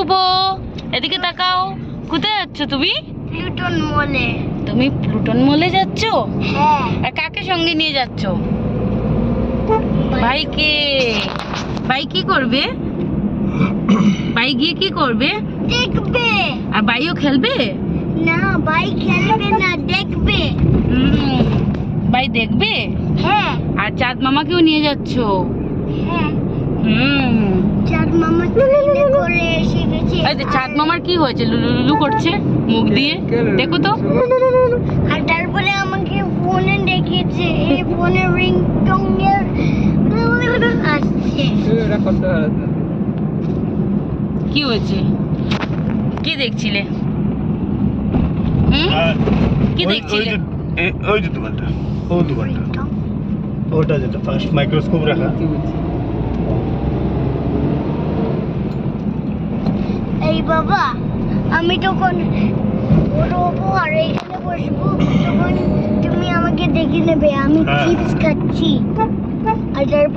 পুপো এদিকে তাকাও। কোথায় যাচ্ছ তুমি? প্লুটন মলে। তুমি প্লুটন মলে যাচ্ছ? হ্যাঁ। আর কাকে সঙ্গে নিয়ে যাচ্ছ? ভাইকে ভাই কি করবে? ভাই গিয়ে কি করবে? দেখবে। আর ভাইও খেলবে? না ভাই খেলবে না দেখবে। হুম, ভাই দেখবে? হ্যাঁ। আর চাঁদ মামাকেও নিয়ে যাচ্ছ? হ্যাঁ। হুম। চাঁদ মামা এই যে চাঁদ মামার কি হয়েছে? লুলু লুলু করছে মুখ দিয়ে। দেখো তো। আর তারপরে আমাকে ফোনে দেখেছে এই ফোনে এর আসছে। কি হয়েছে? কি দেখছিলে? হুম? কি দেখছিলে? ওই যে দোকানটা। ও দোকানটা। ওটা যেটা ফার্স্ট মাইক্রোস্কোপ রাখা এই বাবা আমি তখন বলব আর এইখানে বসবো তখন তুমি আমাকে দেখে নেবে আমি হ্যাঁ। চিপস খাচ্ছি আর তারপরে